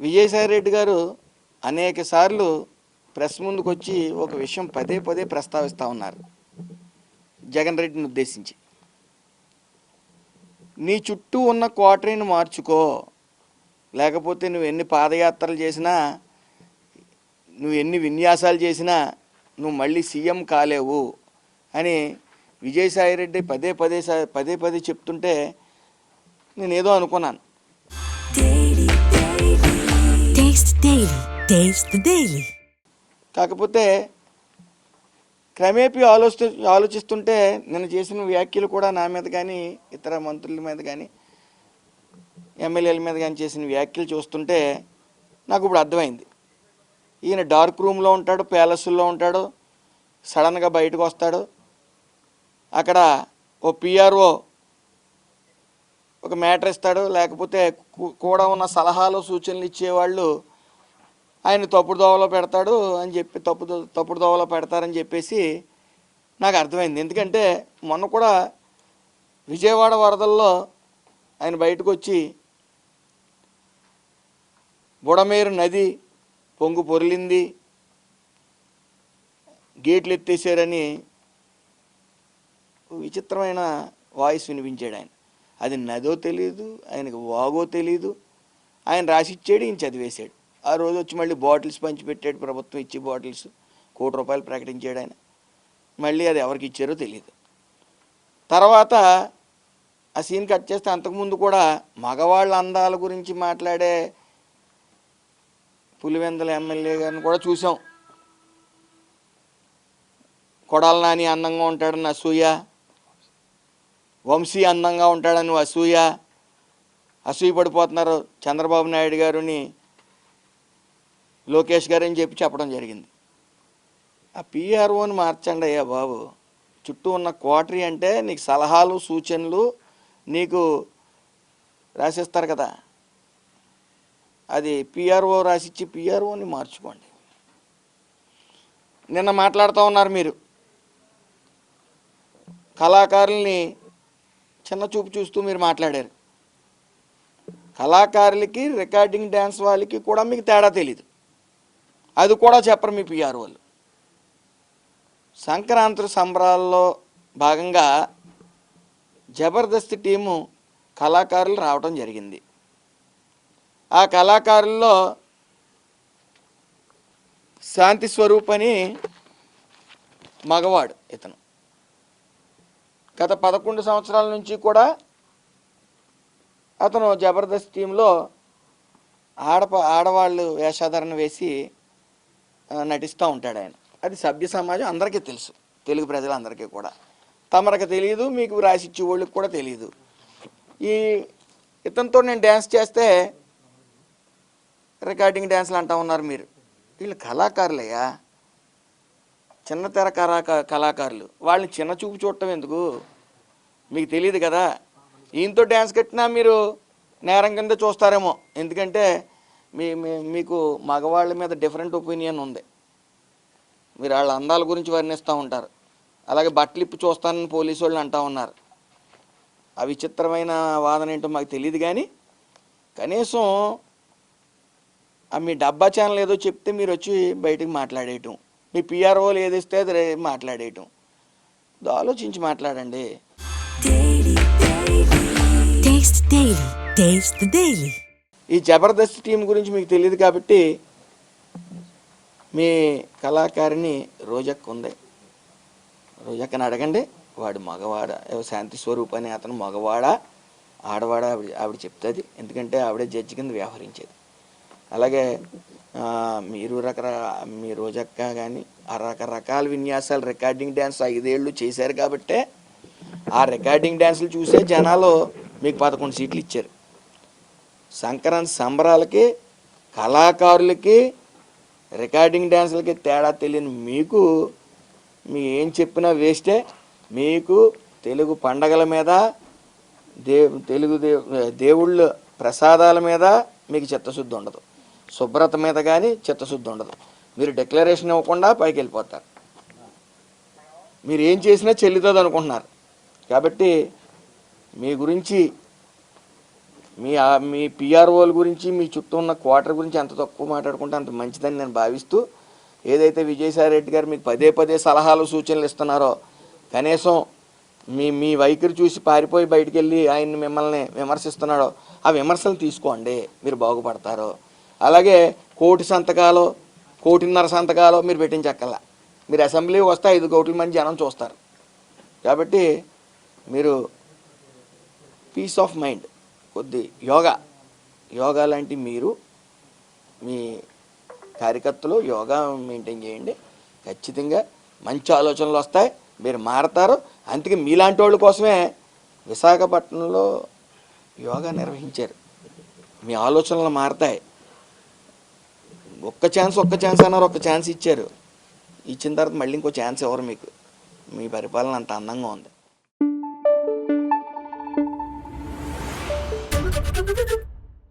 విజయసాయి రెడ్డి గారు అనేక సార్లు ప్రెస్ ముందుకు వచ్చి ఒక విషయం పదే పదే ప్రస్తావిస్తూ ఉన్నారు. జగన్ రెడ్డిని ఉద్దేశించి. నీ చుట్టూ ఉన్న క్వార్టరీని మార్చుకో. లేకపోతే నువ్వు ఎన్ని పాదయాత్రలు చేసినా నువ్వు ఎన్ని విన్యాసాలు చేసినా నువ్వు మళ్ళీ సీఎం కాలేవు అని విజయసాయి రెడ్డి పదే పదే సా- పదే పదే చెప్తుంటే నేను ఏదో అనుకున్నాను. టేస్ట్ డైలీ టేస్ట్ డైలీ కాకపోతే క్రమేపీ ఆలోచి ఆలోచిస్తుంటే నేను చేసిన వ్యాఖ్యలు కూడా నా మీద కానీ ఇతర మంత్రుల మీద కానీ ఎమ్మెల్యేల మీద కానీ చేసిన వ్యాఖ్యలు చూస్తుంటే నాకు ఇప్పుడు అర్థమైంది. ఈయన డార్క్ రూమ్లో ఉంటాడు ప్యాలెస్లో ఉంటాడు సడన్గా బయటకు వస్తాడు. అక్కడ ఓ పిఆర్ఓ ఒక మ్యాటర్ ఇస్తాడు. లేకపోతే కూడా ఉన్న సలహాలు సూచనలు ఇచ్చేవాళ్ళు ఆయన తప్పుడు దోవలో పెడతాడు అని చెప్పి తప్పు దో- తప్పుడు దోవలో పెడతారని చెప్పేసి నాకు అర్థమైంది. ఎందుకంటే మొన్న కూడా విజయవాడ వరదల్లో ఆయన బయటకు వచ్చి బుడమేరు నది పొంగు పొరిలింది గేట్లు ఎత్తేసారని విచిత్రమైన వాయిస్ వినిపించాడు ఆయన. అది నదో తెలియదు ఆయనకు వాగో తెలియదు ఆయన రాసిచ్చాడు ఈయన చదివేశాడు. ఆ రోజు వచ్చి మళ్ళీ బాటిల్స్ పంచిపెట్టాడు ప్రభుత్వం ఇచ్చి బాటిల్స్. కోటి రూపాయలు ప్రకటించాడు ఆయన. మళ్ళీ అది ఎవరికి ఇచ్చారో తెలియదు తర్వాత ఆ సీన్ కట్ చేస్తే అంతకుముందు కూడా మగవాళ్ళ అందాల గురించి మాట్లాడే పులివెందల ఎమ్మెల్యే గారిని కూడా చూసాం. కొడాల నాని అందంగా ఉంటాడని అసూయ. వంశీ అందంగా ఉంటాడని అసూయ. అసూయ పడిపోతున్నారు చంద్రబాబు నాయుడు గారుని లోకేష్ గారు అని చెప్పి చెప్పడం జరిగింది. ఆ పిఆర్ఓని మార్చండి అయ్యా బాబు. చుట్టూ ఉన్న క్వార్టరీ అంటే నీకు సలహాలు సూచనలు నీకు రాసిస్తారు కదా. అది పిఆర్ఓ రాసిచ్చి పిఆర్ఓని మార్చుకోండి. నిన్న మాట్లాడుతూ ఉన్నారు మీరు. కళాకారుల్ని చిన్న చూపు చూస్తూ మీరు మాట్లాడారు. కళాకారులకి రికార్డింగ్ డ్యాన్స్ వాళ్ళకి కూడా మీకు తేడా తెలీదు. అది కూడా చెప్పరు మీ పిఆర్ వాళ్ళు. సంక్రాంతి సంబరాల్లో భాగంగా జబర్దస్త్ టీము కళాకారులు రావడం జరిగింది. ఆ కళాకారుల్లో శాంతి స్వరూప్ అని మగవాడు ఇతను. గత పదకొండు సంవత్సరాల నుంచి కూడా అతను జబర్దస్త్ టీంలో ఆడప ఆడవాళ్ళు వేషాధారణ వేసి నటిస్తూ ఉంటాడు ఆయన. అది సభ్య సమాజం అందరికీ తెలుసు. తెలుగు ప్రజలందరికీ కూడా. తమరికి తెలియదు మీకు రాసిచ్చే వాళ్ళకి కూడా తెలియదు ఈ ఇతనితో నేను డ్యాన్స్ చేస్తే రికార్డింగ్ డ్యాన్స్లు అంటా ఉన్నారు మీరు. వీళ్ళు కళాకారులయ్యా. చిన్న తెర కళాకారులు. వాళ్ళని చిన్న చూపు చూడటం ఎందుకు? మీకు తెలియదు కదా. ఈయనతో డ్యాన్స్ కట్టినా మీరు నేరం కింద చూస్తారేమో. ఎందుకంటే మీ మీకు మగవాళ్ళ మీద డిఫరెంట్ ఒపీనియన్ ఉంది. మీరు వాళ్ళ అందాల గురించి వర్ణిస్తూ ఉంటారు. అలాగే బట్టలు ఇప్పి చూస్తానని పోలీసు వాళ్ళు అంటూ ఉన్నారు. ఆ విచిత్రమైన వాదన ఏంటో మాకు తెలియదు కానీ కనీసం ఆ మీ డబ్బా ఛానల్ ఏదో చెప్తే మీరు వచ్చి బయటికి మాట్లాడేయటం. మీ పిఆర్ఓలు ఏదిస్తే అది మాట్లాడేయటం. ఆలోచించి మాట్లాడండి. ఈ జబర్దస్త్ టీం గురించి మీకు తెలియదు కాబట్టి మీ కళాకారిణి రోజక్క ఉంది. రోజక్కని అడగండి. వాడు మగవాడ శాంతి స్వరూప్ అని అతను మగవాడా ఆడవాడ ఆవిడ ఆవిడ చెప్తుంది. ఎందుకంటే ఆవిడే జడ్జి కింద వ్యవహరించేది. అలాగే మీరు రకర మీ రోజక్క కానీ ఆ రకరకాల విన్యాసాలు రికార్డింగ్ డ్యాన్స్ ఐదేళ్ళు చేశారు కాబట్టే ఆ రికార్డింగ్ డ్యాన్సులు చూసే జనాలు మీకు పదకొండు సీట్లు ఇచ్చారు. సంక్రాంతి సంబరాలకి కళాకారులకి రికార్డింగ్ డ్యాన్సులకి తేడా తెలియని మీకు మీ ఏం చెప్పినా వేస్టే. మీకు తెలుగు పండగల మీద దే తెలుగు దే దేవుళ్ళ ప్రసాదాల మీద మీకు చిత్తశుద్ధి ఉండదు. శుభ్రత మీద కానీ చిత్తశుద్ధి ఉండదు. మీరు డిక్లరేషన్ ఇవ్వకుండా పైకి వెళ్ళిపోతారు. మీరు ఏం చేసినా చెల్లుతుంది అనుకుంటున్నారు కాబట్టి మీ గురించి మీ ఆ- మీ పిఆర్ఓల గురించి మీ చుట్టూ ఉన్న క్వార్టర్ గురించి ఎంత తక్కువ మాట్లాడుకుంటే అంత మంచిదని నేను భావిస్తూ ఏదైతే విజయసాయి రెడ్డి గారు మీకు పదే పదే సలహాలు సూచనలు ఇస్తున్నారో కనీసం మీ మీ వైఖరి చూసి పారిపోయి బయటికి వెళ్ళి ఆయన్ని మిమ్మల్ని విమర్శిస్తున్నాడో ఆ విమర్శలు తీసుకోండి మీరు బాగుపడతారు. అలాగే కోటి సంతకాలు కోటిన్నర సంతకాలు మీరు పెట్టించక్కల్లా మీరు అసెంబ్లీకి వస్తే ఐదు కోట్ల మంది జనం చూస్తారు. కాబట్టి మీరు పీస్ ఆఫ్ మైండ్. కొద్ది యోగా. యోగా లాంటి మీరు మీ కార్యకర్తలు యోగా మెయింటైన్ చేయండి. ఖచ్చితంగా మంచి ఆలోచనలు వస్తాయి. మీరు మారతారు. అందుకే మీలాంటి వాళ్ళ కోసమే విశాఖపట్నంలో యోగా నిర్వహించారు. మీ ఆలోచనలు మారతాయి. ఒక్క ఛాన్స్ ఒక్క ఛాన్స్ అన్నారు ఒక్క ఛాన్స్ ఇచ్చారు. ఇచ్చిన తర్వాత మళ్ళీ ఇంకో ఛాన్స్ ఎవరు మీకు? మీ పరిపాలన అంత అందంగా ఉంది. Thank you.